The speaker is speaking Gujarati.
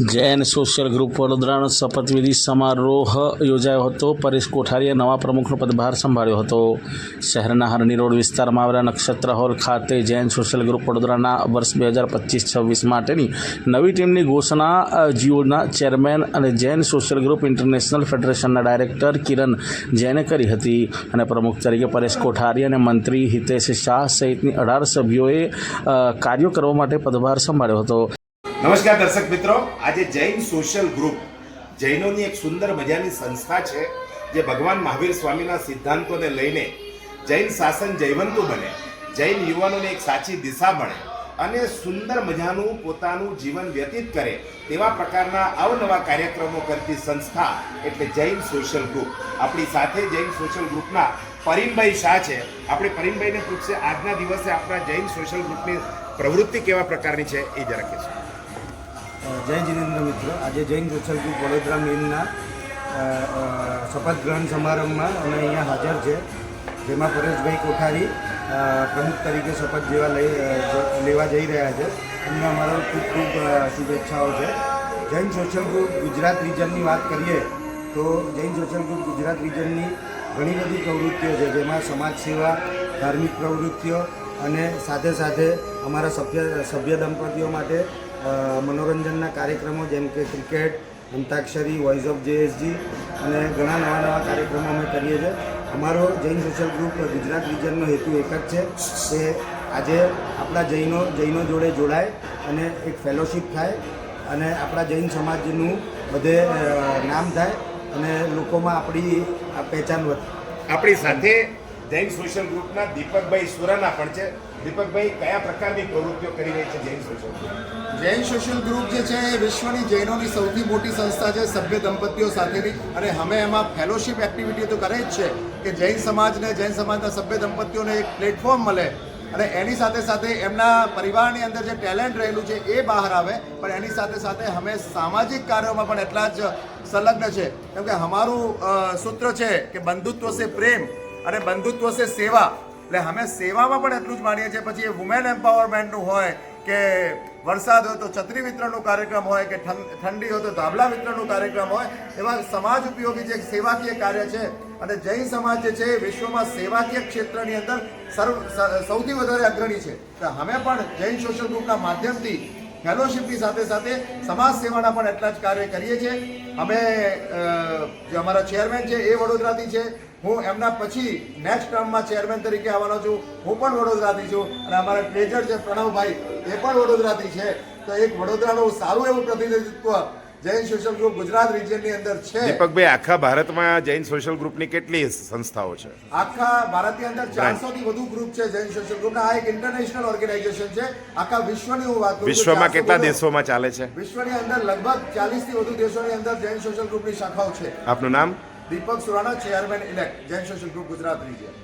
જૈન સોશિયલ ગ્રુપ વડોદરાનો શપથવિધિ સમારોહ યોજાયો હતો. પરેશ કોઠારીએ નવા પ્રમુખનો પદભાર સંભાળ્યો હતો. શહેરના હરણી રોડ વિસ્તારમાં આવેલા નક્ષત્ર હોલ ખાતે જૈન સોશિયલ ગ્રુપ વડોદરાના વર્ષ બે હજાર પચીસ છવ્વીસ માટેની નવી ટીમની ઘોષણા જીઓના ચેરમેન અને જૈન સોશિયલ ગ્રુપ ઇન્ટરનેશનલ ફેડરેશનના ડાયરેક્ટર કિરણ જૈને કરી હતી અને પ્રમુખ તરીકે પરેશ કોઠારી અને મંત્રી હિતેશ શાહ સહિતની અઢાર સભ્યોએ કાર્યો કરવા માટે પદભાર સંભાળ્યો હતો. નમસ્કાર દર્શક મિત્રો. આજે જૈન સોશિયલ ગ્રુપ જૈનોની એક સુંદર મજાની સંસ્થા છે, જે ભગવાન મહાવીર સ્વામીના સિદ્ધાંતોને લઈને જૈન શાસન જૈવંતુ બને, જૈન યુવાનોને એક સાચી દિશા મળે અને સુંદર મજાનું પોતાનું જીવન વ્યતીત કરે તેવા પ્રકારના અવનવા કાર્યક્રમો કરતી સંસ્થા એટલે જૈન સોશિયલ ગ્રુપ આપણી સાથે જૈન સોશિયલ ગ્રુપના પરિમભાઈ શાહ છે. આપણે પરિમભાઈને પૂછશે આજના દિવસે આપણા જૈન સોશિયલ ગ્રુપની પ્રવૃત્તિ કેવા પ્રકારની છે એ જરા કહેશો. જય જીનેન્દ્ર મિત્ર. આજે જૈન સોશિયલ ગ્રુપ વડોદરા મેનના શપથ ગ્રહણ સમારંભમાં અમે અહીંયા હાજર છે. જેમાં પરેશભાઈ કોઠારી પ્રમુખ તરીકે શપથ જેવા લઈ લેવા જઈ રહ્યા છે. એમને અમારો ખૂબ ખૂબ શુભેચ્છાઓ છે. જૈન સોશિયલ ગ્રુપ ગુજરાત રિજનની વાત કરીએ, તો જૈન સોશિયલ ગ્રુપ ગુજરાત રિજનની ઘણી બધી પ્રવૃત્તિઓ છે. જેમાં સમાજ સેવા, ધાર્મિક પ્રવૃત્તિઓ અને સાથે સાથે અમારા સભ્ય સભ્ય દંપતીઓ માટે મનોરંજનના કાર્યક્રમો જેમ કે cricket, antakshari voice of JSG અને ઘણા નવા નવા કાર્યક્રમો અમે કરીએ છીએ. અમારો જૈન સોશિયલ ગ્રુપ ગુજરાત રિજનનો હેતુ એક જ છે કે આજે આપણા જૈનો જૈનો જોડે જોડાય અને એક ફેલોશિપ થાય અને આપણા જૈન સમાજનું બધે નામ થાય અને લોકોમાં આપણી પહેચાન વધે. આપણી સાથે જૈન સોશિયલ ગ્રુપના દીપકભાઈ સુરાના પણ છે. દીપકભાઈ, કયા પ્રકારની પ્રવૃત્તિઓ કરી રહી છે Jain social group? Jain social group જે છે એ વિશ્વની જૈનોની સૌથી મોટી સંસ્થા છે, સભ્ય દંપતીઓ સાથેની. અને અમે એમાં ફેલોશિપ એક્ટિવિટી તો કરે જ છે કે જૈન સમાજને, જૈન સમાજના સભ્ય દંપતીઓને એક પ્લેટફોર્મ મળે. અને એની સાથે સાથે એમના પરિવારની અંદર જે ટેલેન્ટ રહેલું છે એ બહાર આવે. પણ એની સાથે સાથે અમે સામાજિક કાર્યોમાં પણ એટલા જ સંલગ્ન છે. કેમ કે અમારું સૂત્ર છે કે બંધુત્વ છે પ્રેમ. અને બંધુત્વ છે સેવા. એટલે અમે સેવામાં પણ એટલું જ માનીએ છીએ. પછી એ વુમેન એમ્પાવરમેન્ટનું હોય કે વરસાદ હોય તો છત્રી વિતરણનો કાર્યક્રમ હોય કે ઠંડી હોય તો ધાબલા વિતરણનો કાર્યક્રમ હોય, એવા સમાજ ઉપયોગી જે સેવાકીય કાર્ય છે અને જૈન સમાજ જે છે એ વિશ્વમાં સેવાકીય ક્ષેત્રની અંદર સૌથી વધારે અગ્રણી છે. તો અમે પણ જૈન સોશિયલ ગ્રુપના માધ્યમથી ફેલોશિપની સાથે સાથે સમાજ સેવાના પણ એટલા જ કાર્ય કરીએ છીએ. અમે જે અમારા ચેરમેન છે એ વડોદરાથી છે. હું એમના પછી નેક્સ્ટ ટર્મમાં ચેરમેન તરીકે આવવાનો છું. હું પણ વડોદરાથી છું અને અમારા ટ્રેઝર છે પ્રણવભાઈ એ પણ વડોદરાથી છે. તો એક વડોદરાનું સારું એવું પ્રતિનિધિત્વ જૈન સોશિયલ ગ્રુપ ગુજરાત રિજિયનની અંદર છે. દીપકભાઈ આખા ભારતમાં જૈન સોશિયલ ગ્રુપની કેટલી સંસ્થાઓ છે? આખા ભારતની અંદર ચારસો થી વધુ ગ્રુપ છે જૈન સોશિયલ ગ્રુપ આ એક ઇન્ટરનેશનલ ઓર્ગેનાઇઝેશન છે. આખા વિશ્વની હું વાત કરું વિશ્વમાં કેટલા દેશોમાં ચાલે છે? વિશ્વની અંદર લગભગ ચાલીસથી વધુ દેશોની અંદર જૈન સોશિયલ ગ્રુપની શાખાઓ છે. આપનું નામ? Deepak Surana chairman elect Jain social group Gujarat region